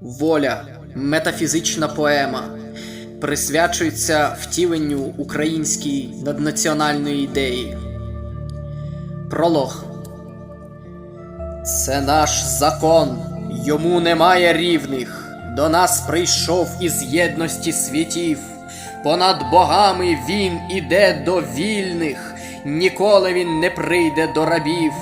Воля метафізична поема присвячується втіленню української наднаціональної ідеї. Пролог. Це наш закон, йому немає рівних. До нас прийшов із єдності світів. Понад богами він іде до вільних, ніколи він не прийде до рабів.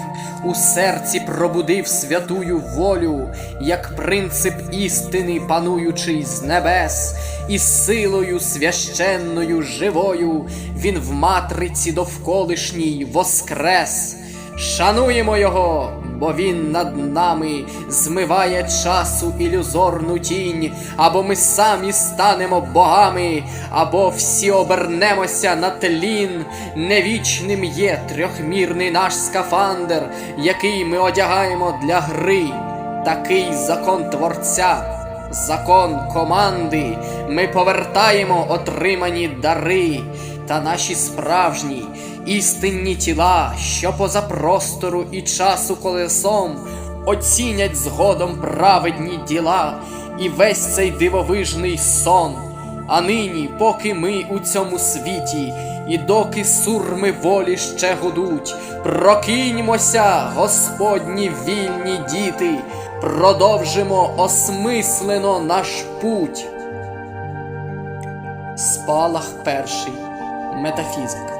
У серці пробудив святую волю, як принцип істини, пануючий з небес, і силою священною живою він в матриці довколишній воскрес. Шануємо його, бо він над нами змиває часу ілюзорну тінь, або ми самі станемо богами, або всі обернемося на тлін. Невічним є трьохмірний наш скафандр, який ми одягаємо для гри. Такий закон творця, закон команди. Ми повертаємо отримані дари та наші справжні істинні тіла, що поза простору і часу колесом оцінять згодом праведні діла і весь цей дивовижний сон. А нині, поки ми у цьому світі, і доки сурми волі ще гудуть, прокиньмося, Господні вільні діти, продовжимо осмислено наш путь. Спалах перший метафізик.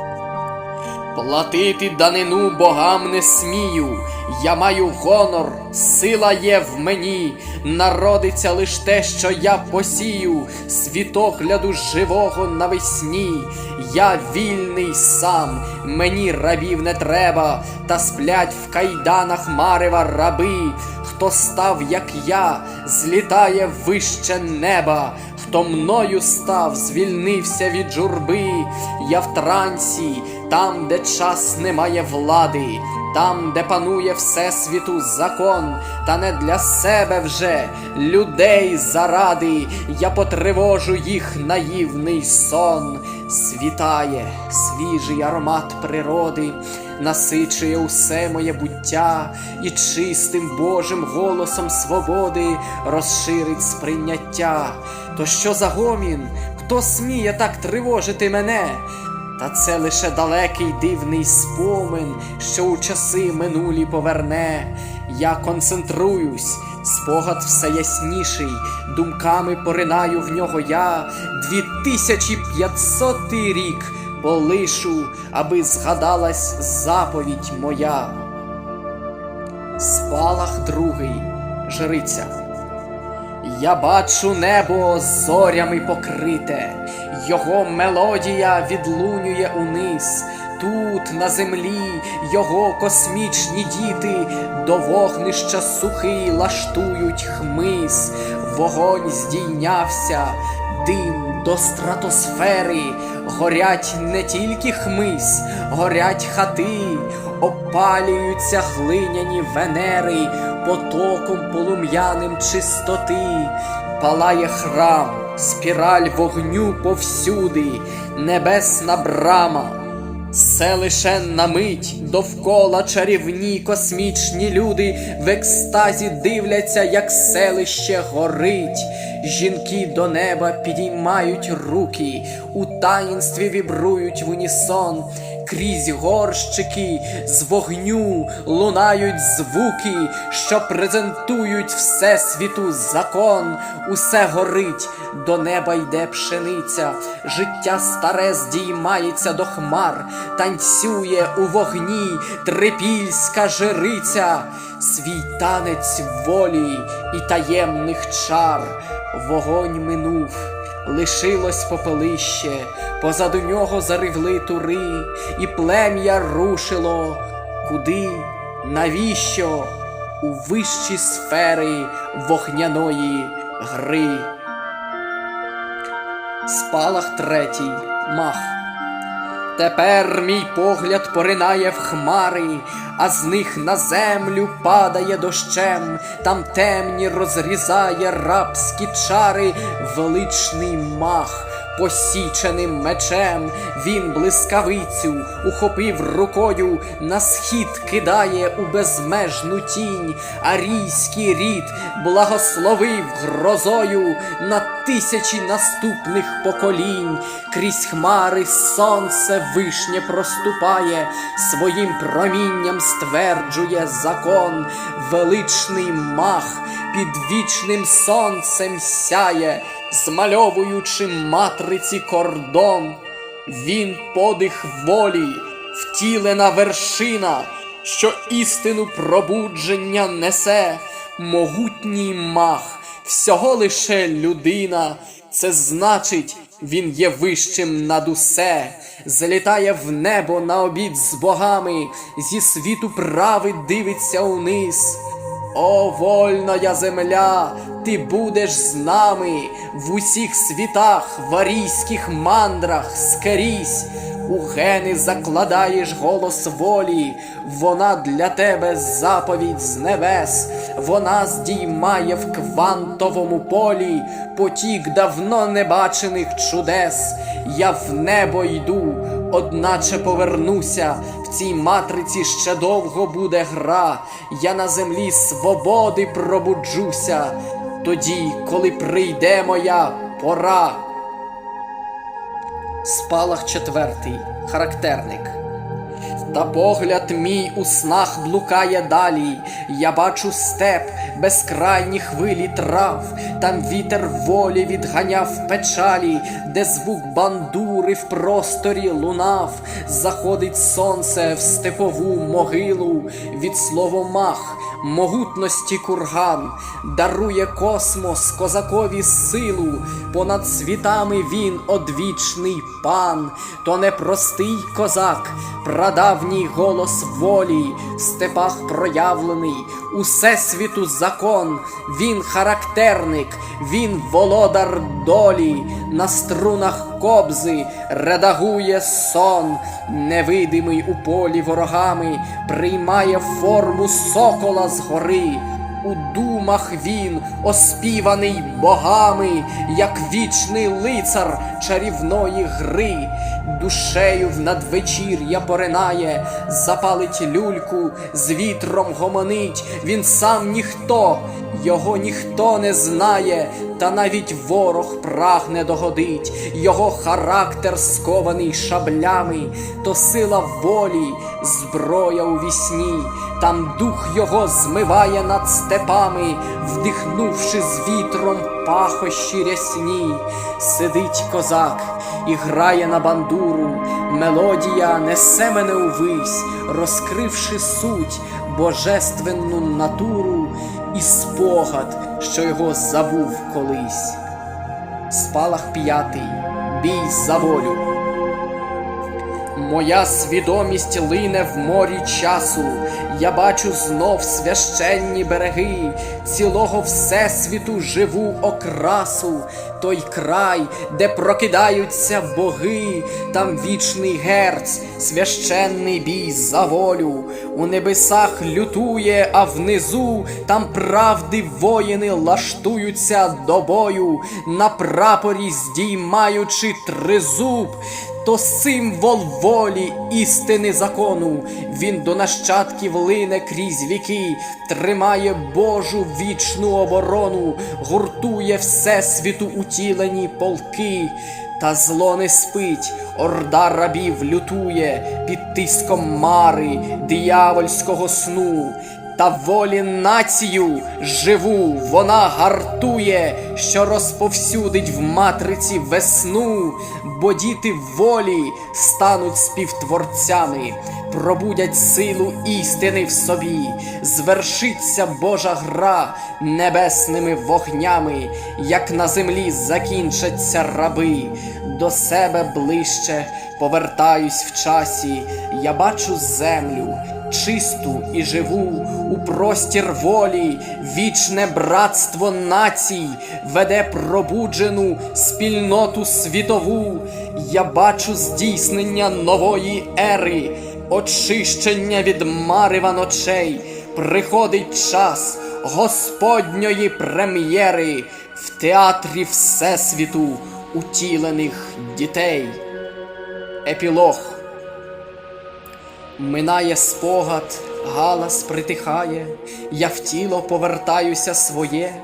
Платити данину богам не смію, я маю гонор, сила є в мені, народиться лиш те, що я посію, світогляду живого навесні, я вільний сам, мені рабів не треба, та сплять в кайданах марева раби, хто став, як я, злітає вище неба. Хто мною став, звільнився від журби, я в трансі, там, де час не має влади, там, де панує всесвіту закон, та не для себе вже людей заради, я потривожу їх наївний сон. Світає свіжий аромат природи, насичує усе моє буття, і чистим Божим голосом свободи розширить сприйняття. То що за гомін? Хто сміє так тривожити мене? Та це лише далекий дивний спомин, що у часи минулі поверне. Я концентруюсь, спогад все ясніший, думками поринаю в нього я 2500 рік полишу, аби згадалась заповідь моя. Спалах другий жриця. Я бачу небо зорями покрите, його мелодія відлунює униз. Тут на землі його космічні діти до вогнища сухий лаштують хмиз, вогонь здійнявся, дим до стратосфери, горять не тільки хмиз, горять хати, опалюються глиняні венери потоком полум'яним чистоти, палає храм, спіраль вогню повсюди, небесна брама. Це лише на мить довкола чарівні космічні люди в екстазі дивляться, як селище горить. Жінки до неба підіймають руки, у таїнстві вібрують в унісон. Крізь горщики з вогню лунають звуки, що презентують Всесвіту закон. Усе горить, до неба йде пшениця, життя старе здіймається до хмар, танцює у вогні трипільська жриця, свій танець волі і таємних чар, вогонь минув. Лишилось попелище, позаду нього заривли тури, і плем'я рушило. Куди? Навіщо? У вищі сфери вогняної гри. Спалах третій мах. Тепер мій погляд поринає в хмари, а з них на землю падає дощем, там темні розрізає рабські чари, величний мах Посіченим мечем. Він блискавицю ухопив рукою, на схід кидає у безмежну тінь, арійський рід благословив грозою на тисячі наступних поколінь, крізь хмари сонце вишнє проступає, своїм промінням стверджує закон, величний мах під вічним сонцем сяє, змальовуючи матриці кордон. Він подих волі, втілена вершина, що істину пробудження несе, могутній мах, всього лише людина. Це значить, він є вищим над усе, залітає в небо на обід з богами, зі світу прави дивиться униз. О, вольная земля, ти будеш з нами в усіх світах, в арійських мандрах скрізь. У гени закладаєш голос волі, вона для тебе заповідь з небес, вона здіймає в квантовому полі потік давно небачених чудес. Я в небо йду, одначе повернуся. В цій матриці ще довго буде гра. Я на землі свободи пробуджуся. Тоді, коли прийде моя пора. Спалах четвертий. Характерник. Та погляд мій у снах блукає далі. Я бачу степ, безкрайні хвилі трав, там вітер волі відганяв печалі, де звук бандури в просторі лунав, заходить сонце в степову могилу, від словомах, могутності курган, дарує космос козакові силу, понад світами він одвічний пан, то не простий козак, прадавній голос волі, в степах проявлений, усе світу закон, він характерник, він володар долі, на струнах кобзи редагує сон, невидимий у полі ворогами, приймає форму сокола згори. У думах він, оспіваний богами, як вічний лицар чарівної гри, душею в надвечір'я поринає, запалить люльку, з вітром гомонить, він сам ніхто, його ніхто не знає, та навіть ворог прагне догодить, його характер скований шаблями, то сила волі, зброя у вісні, там дух його змиває над степами, вдихнувши з вітром пахощі рясні, сидить козак і грає на бандуру, мелодія несе мене увись, розкривши суть, божественну натуру і спогад, що його забув колись. Спалах п'ятий, бій за волю. Моя свідомість лине в морі часу, я бачу знов священні береги, цілого всесвіту живу окрасу, той край, де прокидаються боги, там вічний герць, священний бій за волю, у небесах лютує, а внизу там правди воїни лаштуються до бою, на прапорі здіймаючи тризуб то символ волі, істини закону. Він до нащадків лине крізь віки, тримає Божу вічну оборону, гуртує всесвіту утілені полки. Та зло не спить, орда рабів лютує під тиском мари диявольського сну. Та волі націю живу. Вона гартує, що розповсюдить в матриці весну, бо діти волі стануть співтворцями, пробудять силу істини в собі, звершиться Божа гра небесними вогнями, як на землі закінчаться раби, до себе ближче повертаюсь в часі, я бачу землю чисту і живу у простір волі, вічне братство націй веде пробуджену спільноту світову. Я бачу здійснення нової ери, очищення від марева ночей. Приходить час Господньої прем'єри в театрі Всесвіту утілених дітей. Епілог Минає спогад, галас притихає, я в тіло повертаюся своє,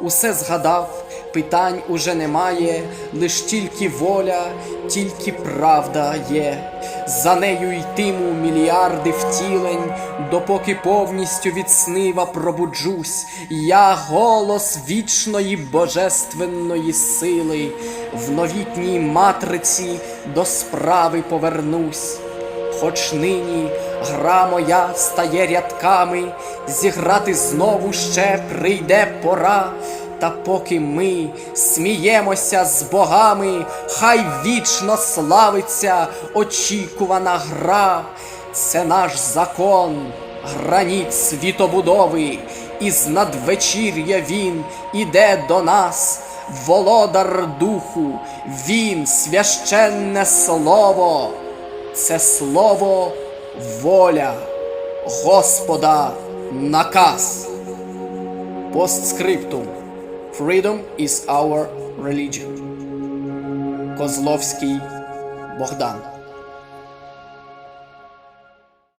усе згадав, питань уже немає, лиш тільки воля, тільки правда є. За нею йтиму мільярди втілень, допоки повністю від снива пробуджусь, я голос вічної божественної сили, в новітній матриці до справи повернусь. Хоч нині гра моя стає рядками, зіграти знову ще прийде пора. Та поки ми сміємося з богами, хай вічно славиться очікувана гра. Це наш закон, граніт світобудови, і з надвечір'я він іде до нас, володар духу, він священне слово. Це слово воля Господа наказ. Постскриптум. Freedom is our religion. Козловський Богдан.